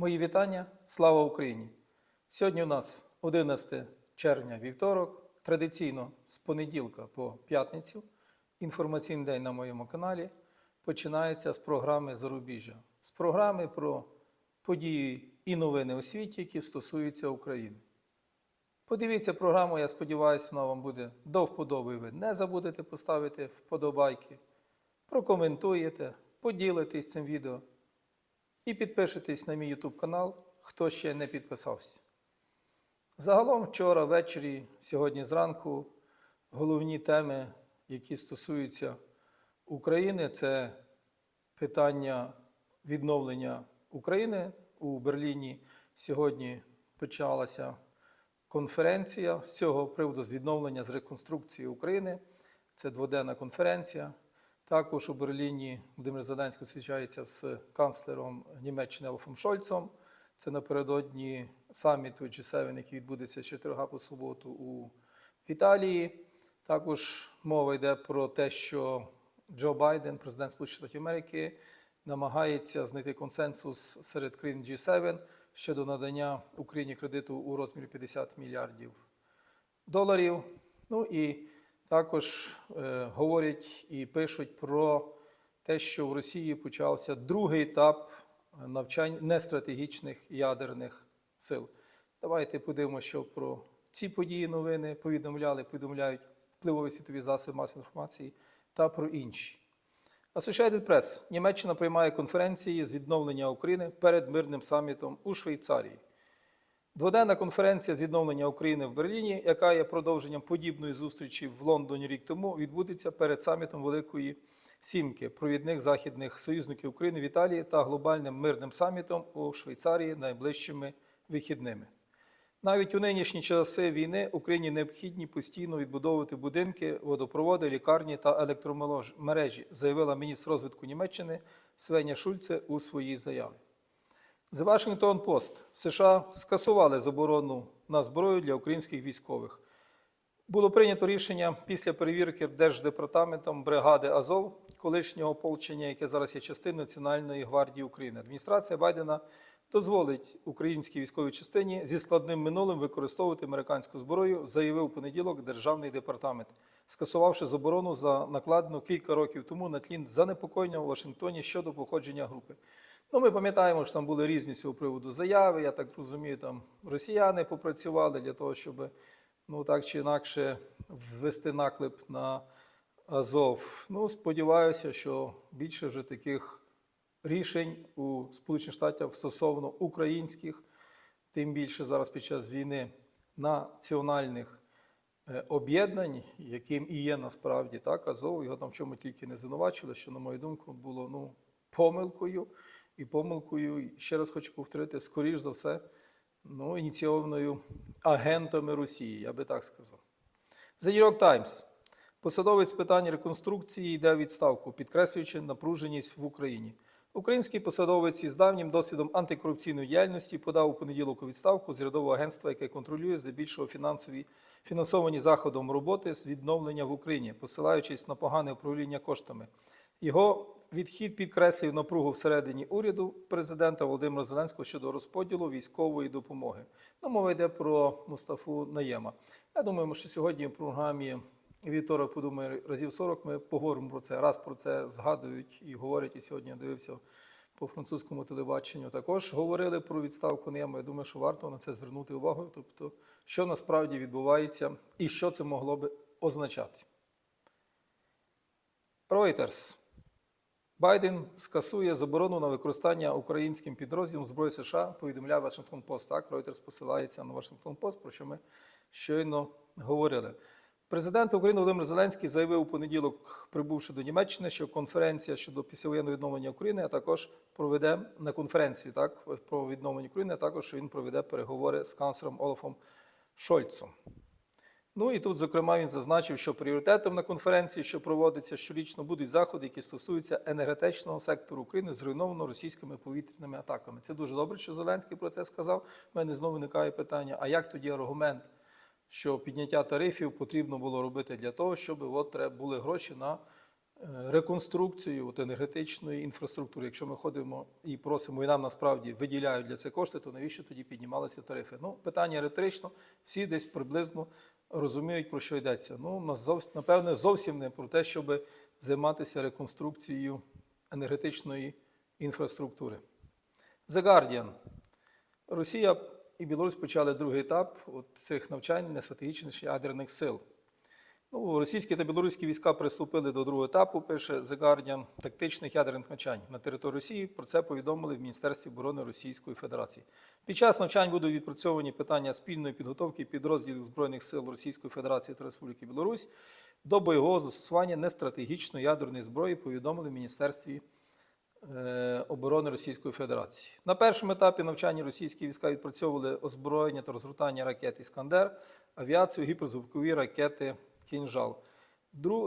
Мої вітання, слава Україні! Сьогодні у нас 11 червня вівторок, традиційно з понеділка по п'ятницю. Інформаційний день на моєму каналі починається з програми Зарубіжжя, з програми про події і новини у світі, які стосуються України. Подивіться програму, я сподіваюся, вона вам буде до вподоби. Ви не забудете поставити вподобайки, прокоментуєте, поділитесь цим відео і підпишитесь на мій YouTube канал, хто ще не підписався. Загалом вчора ввечері, сьогодні зранку, головні теми, які стосуються України, це питання відновлення України у Берліні. Сьогодні почалася конференція з цього приводу з відновлення з реконструкції України. Це дводенна конференція. Також у Берліні Володимир Зеленський зустрічається з канцлером Німеччини Олафом Шольцом. Це напередодні саміту G7, який відбудеться з четверга по суботу у Італії. Також мова йде про те, що Джо Байден, президент Сполучених Штатів Америки, намагається знайти консенсус серед країн G7 щодо надання Україні кредиту у розмірі 50 мільярдів доларів. Ну і також е, говорять і пишуть про те, що в Росії почався другий етап навчань нестратегічних ядерних сил. Давайте подивимося, що про ці події новини повідомляли, повідомляють впливові світові засоби масової інформації та про інші. Associated Press. Німеччина приймає конференції з відновлення України перед мирним самітом у Швейцарії. Дводенна конференція з відновлення України в Берліні, яка є продовженням подібної зустрічі в Лондоні рік тому, відбудеться перед самітом Великої Сімки, провідних західних союзників України в Італії та глобальним мирним самітом у Швейцарії найближчими вихідними. Навіть у нинішні часи війни Україні необхідні постійно відбудовувати будинки, водопроводи, лікарні та електромережі, заявила міністр розвитку Німеччини Свеня Шульце у своїй заяві. The Washington Post. США скасували заборону на зброю для українських військових. Було прийнято рішення після перевірки Держдепартаментом бригади Азов, колишнього ополчення, яке зараз є частиною Національної гвардії України. Адміністрація Байдена дозволить українській військовій частині зі складним минулим використовувати американську зброю, заявив понеділок Державний департамент, скасувавши заборону за накладену кілька років тому на тлі занепокоєння у Вашингтоні щодо походження групи. Ну, ми пам'ятаємо, що там були різні з цього приводу заяви. Я так розумію, там росіяни попрацювали для того, щоб ну так чи інакше взвести наклеп на Азов. Ну, сподіваюся, що більше вже таких рішень у Сполучених Штатах стосовно українських, тим більше зараз під час війни національних е, об'єднань, яким і є насправді так, Азов, його там в чому тільки не звинувачували, що, на мою думку, було ну, помилкою. І помилкою, ще раз хочу повторити, скоріш за все, ну, ініційованою агентами Росії, я би так сказав. The New York Times. Посадовець з питань реконструкції йде у відставку, підкреслюючи напруженість в Україні. Український посадовець із давнім досвідом антикорупційної діяльності подав у понеділок у відставку з рядового агентства, яке контролює здебільшого фінансові фінансовані заходом роботи з відновлення в Україні, посилаючись на погане управління коштами. Його відхід підкреслив напругу всередині уряду президента Володимира Зеленського щодо розподілу військової допомоги. Ну, мова йде про Мустафу Наєма. Я думаю, що сьогодні в програмі вівторок, подумаю, разів 40 ми поговоримо про це. Раз про це згадують і говорять. І сьогодні я дивився по французькому телебаченню. Також говорили про відставку Наєма. Я думаю, що варто на це звернути увагу. Тобто, що насправді відбувається і що це могло би означати. Reuters. Байден скасує заборону на використання українським підрозділом зброї США, повідомляє Вашингтон Пост. Так, Reuters посилається на Вашингтон Пост, про що ми щойно говорили. Президент України Володимир Зеленський заявив у понеділок, прибувши до Німеччини, що конференція щодо післявоєнного відновлення України, а також проведе на конференції так, про відновлення України, а також він проведе переговори з канцлером Олафом Шольцом. Ну і тут, зокрема, він зазначив, що пріоритетом на конференції, що проводиться щорічно, будуть заходи, які стосуються енергетичного сектору України, зруйнованого російськими повітряними атаками. Це дуже добре, що Зеленський про це сказав. У мене знову виникає питання: а як тоді аргумент, що підняття тарифів потрібно було робити для того, щоб от були гроші на реконструкцію от, енергетичної інфраструктури. Якщо ми ходимо і просимо, і нам насправді виділяють для це кошти, то навіщо тоді піднімалися тарифи? Ну, питання риторично, всі десь приблизно розуміють, про що йдеться. Ну, напевне, зовсім не про те, щоб займатися реконструкцією енергетичної інфраструктури. The Guardian. Росія і Білорусь почали другий етап от цих навчань нестратегічних ядерних сил. Ну, російські та білоруські війська приступили до другого етапу, пише The Guardian, тактичних ядерних навчань на території Росії. Про це повідомили в Міністерстві оборони Російської Федерації. Під час навчань будуть відпрацьовані питання спільної підготовки підрозділів Збройних сил Російської Федерації та Республіки Білорусь до бойового застосування нестратегічної ядерної зброї, повідомили в Міністерстві е, оборони Російської Федерації. На першому етапі навчання російські війська відпрацьовували озброєння та розгортання ракет Іскандер, авіацію, гіперзвукові ракети Кінжал.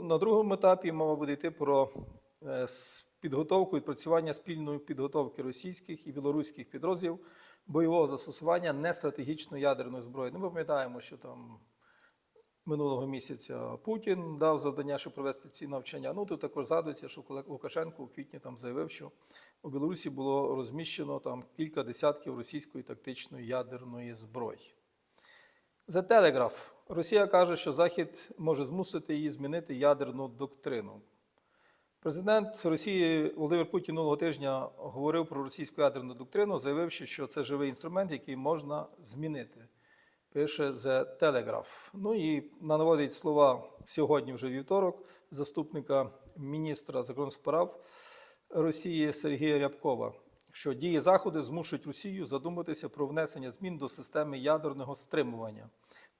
На другому етапі мова буде йти про е, підготовку і відпрацювання спільної підготовки російських і білоруських підрозділів бойового застосування нестратегічної ядерної зброї. Ми пам'ятаємо, що там минулого місяця Путін дав завдання, щоб провести ці навчання. Ну тут також згадується, що Лукашенко у квітні там заявив, що у Білорусі було розміщено там кілька десятків російської тактичної ядерної зброї. The Telegraph. Росія каже, що Захід може змусити її змінити ядерну доктрину. Президент Росії Володимир Путін минулого тижня говорив про російську ядерну доктрину, заявивши, що це живий інструмент, який можна змінити. Пише The Telegraph. Ну і наводить слова сьогодні, вже вівторок, заступника міністра закордонних справ Росії Сергія Рябкова, що дії Заходу змушують Росію задуматися про внесення змін до системи ядерного стримування.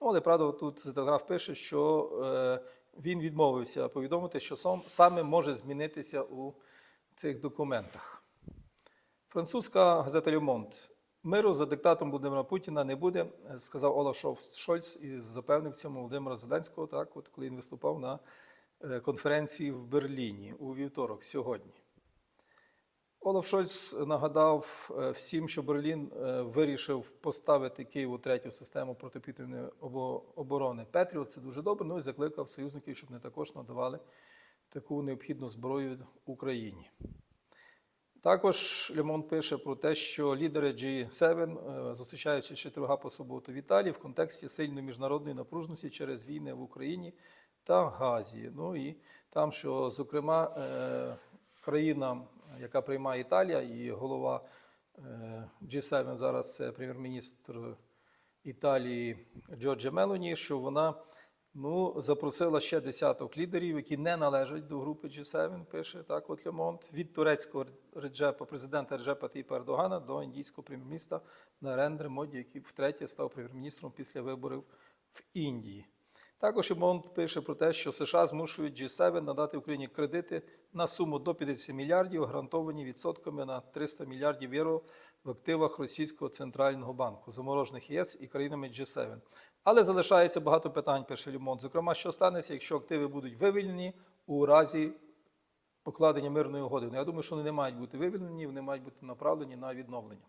Ну, але правда, тут Telegraph пише, що е, він відмовився повідомити, що сам, саме може змінитися у цих документах. Французька газета «Люмонт». Миру за диктатом Володимира Путіна не буде, сказав Олаф Шольц і запевнив в цьому Володимира Зеленського, так, от коли він виступав на е, конференції в Берліні у вівторок сьогодні. Олаф Шольц нагадав е, всім, що Берлін е, вирішив поставити Києву третю систему протиповітряної оборони Петріот. Це дуже добре. Ну і закликав союзників, щоб не також надавали таку необхідну зброю Україні. Також Лемон пише про те, що лідери G7, е, зустрічаючись четверга по суботу в Італії в контексті сильної міжнародної напруженості через війни в Україні та Газі. Ну і там, що, зокрема, е, країна, яка приймає Італія, і голова е, G7 зараз це прем'єр-міністр Італії Джорджа Мелоні, що вона ну, запросила ще десяток лідерів, які не належать до групи G7, пише так от Лемонт, від турецького Реджепа, президента Реджепа Тіпа Ердогана до індійського прем'єр-міністра Нарендри Моді, який втретє став прем'єр-міністром після виборів в Індії. Також Лемонт пише про те, що США змушують G7 надати Україні кредити на суму до 50 мільярдів, гарантовані відсотками на 300 мільярдів євро в активах Російського центрального банку, заморожених ЄС і країнами G7. Але залишається багато питань, пише Лімон. Зокрема, що станеться, якщо активи будуть вивільнені у разі покладення мирної угоди. Ну, я думаю, що вони не мають бути вивільнені, вони мають бути направлені на відновлення.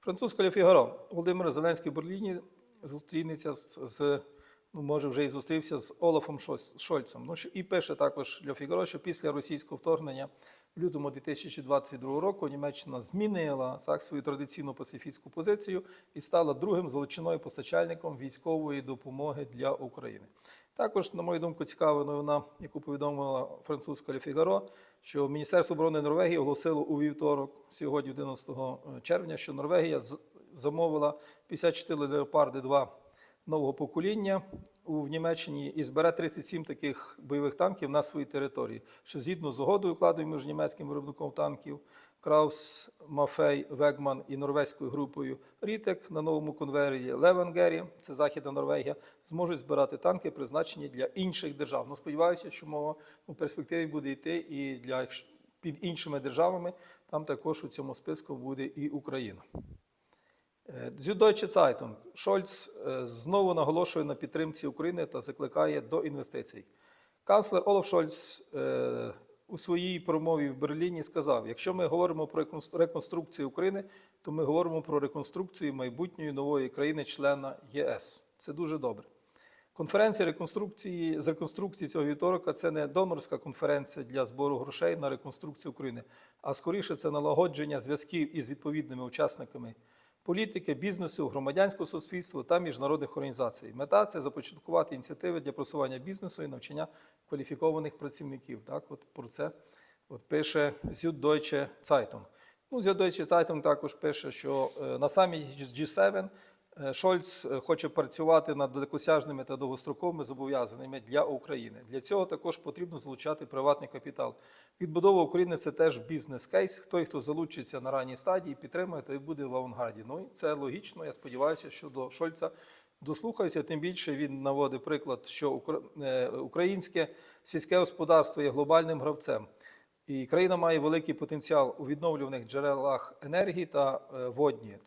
Французька Ле Фігаро. Володимир Зеленський в Берліні зустрінеться з, може, вже і зустрівся з Олафом Шольц- Шольцем. Ну, і пише також Ле Фігаро, що після російського вторгнення в лютому 2022 року Німеччина змінила так, свою традиційну пацифістську позицію і стала другим злочинною постачальником військової допомоги для України. Також, на мою думку, цікава новина, яку повідомила французька Ле Фігаро, що Міністерство оборони Норвегії оголосило у вівторок, сьогодні, 11 червня, що Норвегія замовила 54 леопарди 2 нового покоління у в Німеччині і збере 37 таких бойових танків на своїй території, що згідно з угодою укладою між німецьким виробником танків Краус, Мафей, Вегман і норвезькою групою Рітек на новому конвеєрі Левенгері, це Західна Норвегія, зможуть збирати танки, призначені для інших держав. Ну, сподіваюся, що мова у перспективі буде йти і для під іншими державами. Там також у цьому списку буде і Україна. Süddeutsche Zeitung. Шольц е, знову наголошує на підтримці України та закликає до інвестицій. Канцлер Олаф Шольц е, у своїй промові в Берліні сказав: якщо ми говоримо про реконструкцію України, то ми говоримо про реконструкцію майбутньої нової країни-члена ЄС. Це дуже добре. Конференція реконструкції з реконструкції цього вівторка це не донорська конференція для збору грошей на реконструкцію України, а скоріше це налагодження зв'язків із відповідними учасниками політики, бізнесу, громадянського суспільства та міжнародних організацій. Мета це започаткувати ініціативи для просування бізнесу і навчання кваліфікованих працівників. Так, от про це от пише Süddeutsche Zeitung. Ну, Süddeutsche Zeitung також пише, що е, на саміті G7 е, Шольц е, хоче працювати над далекосяжними та довгостроковими зобов'язаннями для України. Для цього також потрібно залучати приватний капітал. Відбудова України це теж бізнес-кейс. Той, хто залучиться на ранній стадії, підтримує, той буде в авангарді. Ну це логічно. Я сподіваюся, що до Шольца дослухаються. Тим більше він наводить приклад, що е, українське сільське господарство є глобальним гравцем. І країна має великий потенціал у відновлюваних джерелах енергії та е, водні,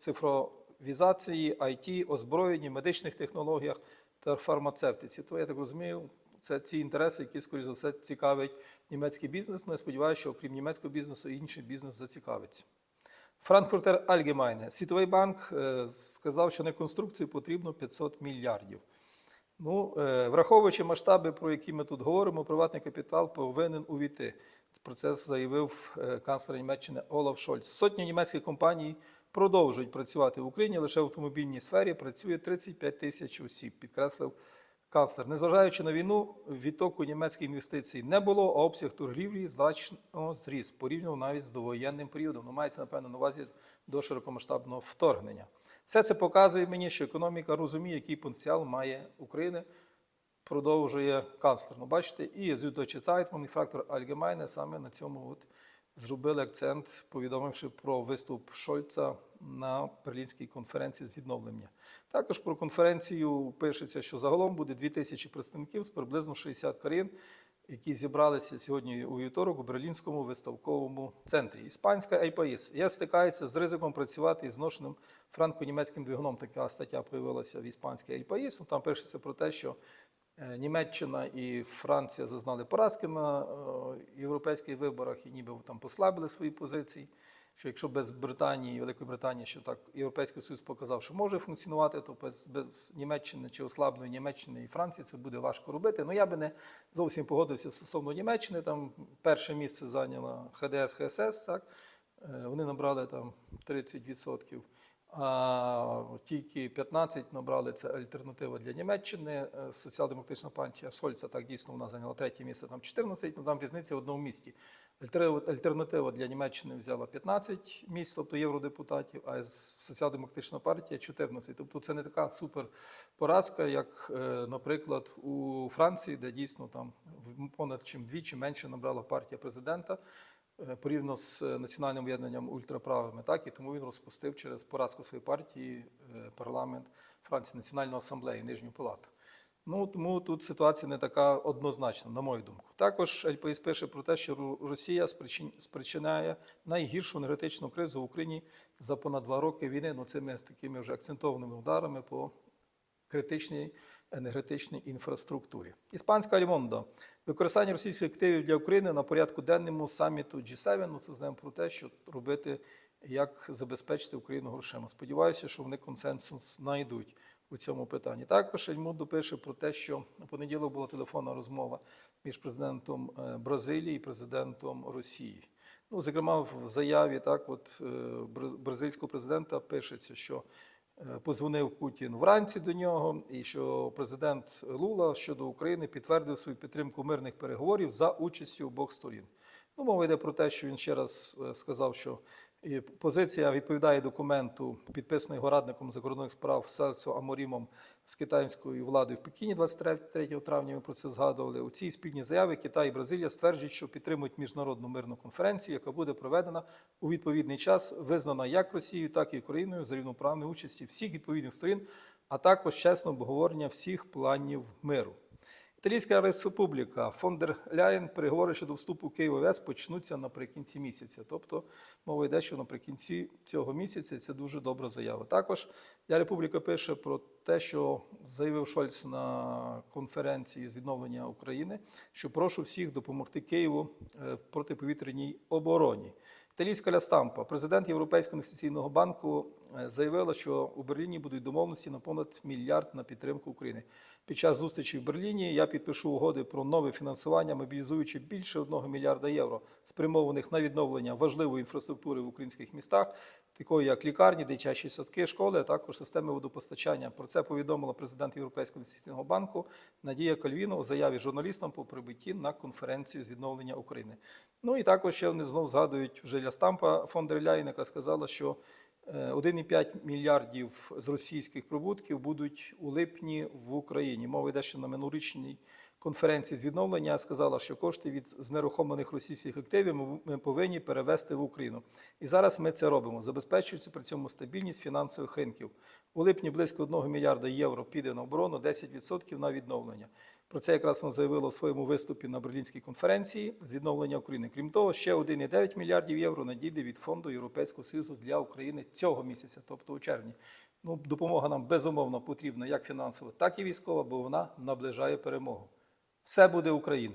цифровізації, IT, озброєнні, медичних технологіях та фармацевтиці. То я так розумію, це ті інтереси, які, скоріш за все, цікавить німецький бізнес. Ну, я сподіваюся, що окрім німецького бізнесу, інший бізнес зацікавиться. Франкфуртер Allgemeine. Світовий банк е, сказав, що на конструкцію потрібно 500 мільярдів. Ну, е, враховуючи масштаби, про які ми тут говоримо, приватний капітал повинен увійти. Про це заявив е, канцлер Німеччини Олаф Шольц. Сотні німецьких компаній продовжують працювати в Україні. Лише в автомобільній сфері працює 35 тисяч осіб, підкреслив канцлер. Незважаючи на війну, відтоку німецьких інвестицій не було, а обсяг торгівлі значно зріс порівняно навіть з довоєнним періодом. Ну, мається, напевно, на увазі до широкомасштабного вторгнення. Все це показує мені, що економіка розуміє, який потенціал має Україна, продовжує канцлер. Ну, бачите, і Süddeutsche Zeitung, і фактор Allgemeine саме на цьому от зробили акцент, повідомивши про виступ Шольца на Берлінській конференції з відновлення. Також про конференцію пишеться, що загалом буде 2000 представників з приблизно 60 країн, які зібралися сьогодні у вівторок у Берлінському виставковому центрі. Іспанська ЕЙПАїс я стикається з ризиком працювати із зношеним франко-німецьким двигуном. Така стаття появилася в іспанській ЕЙПАїс. Там пишеться про те, що е, Німеччина і Франція зазнали поразки на е, європейських виборах і ніби там послабили свої позиції. Що якщо без Британії Великої Британії, що так Європейський Союз показав, що може функціонувати, то без, без Німеччини чи ослабної Німеччини і Франції це буде важко робити. Ну я би не зовсім погодився стосовно Німеччини. Там перше місце зайняла ХДС ХСС. Так Е, вони набрали там 30%. Тільки 15 набрали це альтернатива для Німеччини. Е, Соціал-демократична партія Сольца так дійсно вона зайняла третє місце, там 14, ну там різниця в одному місті. Альтернатива- для Німеччини взяла 15 місць, тобто євродепутатів, а соціал-демократична партія 14. Тобто це не така супер поразка, як, е, наприклад, у Франції, де дійсно там понад чим двічі менше набрала партія президента порівняно з е, національним об'єднанням ультраправими, так і тому він розпустив через поразку своєї партії е, парламент Франції Національну асамблею, Нижню палату. Ну тому тут ситуація не така однозначна, на мою думку. Також ЛПС пише про те, що Росія спричиняє найгіршу енергетичну кризу в Україні за понад два роки війни. Ну цими з такими вже акцентованими ударами по критичній енергетичній інфраструктурі. Іспанська Альмондо. Використання російських активів для України на порядку денному саміту G7. Ну, це знаємо про те, що робити, як забезпечити Україну грошима. Сподіваюся, що вони консенсус знайдуть у цьому питанні. Також Ельмундо пише про те, що на понеділок була телефонна розмова між президентом е, Бразилії і президентом Росії. Ну, зокрема, в заяві так, от, е, бразильського президента пишеться, що позвонив Путін вранці до нього, і що президент Лула щодо України підтвердив свою підтримку мирних переговорів за участю обох сторін. Ну, мова йде про те, що він ще раз е, сказав, що і позиція відповідає документу, підписаний його радником закордонних справ Селсо Аморімом з китайською владою в Пекіні 23 травня. Ми про це згадували. У цій спільній заяві Китай і Бразилія стверджують, що підтримують міжнародну мирну конференцію, яка буде проведена у відповідний час, визнана як Росією, так і Україною за рівноправної участі всіх відповідних сторін, а також чесне обговорення всіх планів миру. Італійська республіка фон дер Ляєн переговори щодо вступу Києва в ЄС почнуться наприкінці місяця. Тобто мова йде, що наприкінці цього місяця це дуже добра заява. Також Я Республіка пише про те, що заявив Шольц на конференції з відновлення України, що прошу всіх допомогти Києву е, в протиповітряній обороні. Італійська ля стампа. Президент Європейського інвестиційного банку е, заявила, що у Берліні будуть домовленості на понад мільярд на підтримку України. Під час зустрічі в Берліні я підпишу угоди про нове фінансування, мобілізуючи більше 1 мільярда євро, спрямованих на відновлення важливої інфраструктури в українських містах, такої як лікарні, дитячі садки, школи, а також системи водопостачання. Про це повідомила президент Європейського інвестиційного банку Надія Кальвіно у заяві журналістам по прибутті на конференцію з відновлення України. Ну і також ще вони знов згадують вже для Стампа фон Ляєн, яка сказала, що 1,5 мільярдів з російських прибутків будуть у липні в Україні. Мова йде, ще на минулорічній конференції з відновлення сказала, що кошти від знерухомлених російських активів ми- повинні перевести в Україну. І зараз ми це робимо, забезпечуючи при цьому стабільність фінансових ринків. У липні близько 1 мільярда євро піде на оборону, 10% на відновлення. Про це якраз вона заявила у своєму виступі на Берлінській конференції з відновлення України. Крім того, ще 1,9 мільярдів євро надійде від фонду Європейського Союзу для України цього місяця, тобто у червні. Ну, допомога нам безумовно потрібна як фінансова, так і військова, бо вона наближає перемогу. Все буде Україна.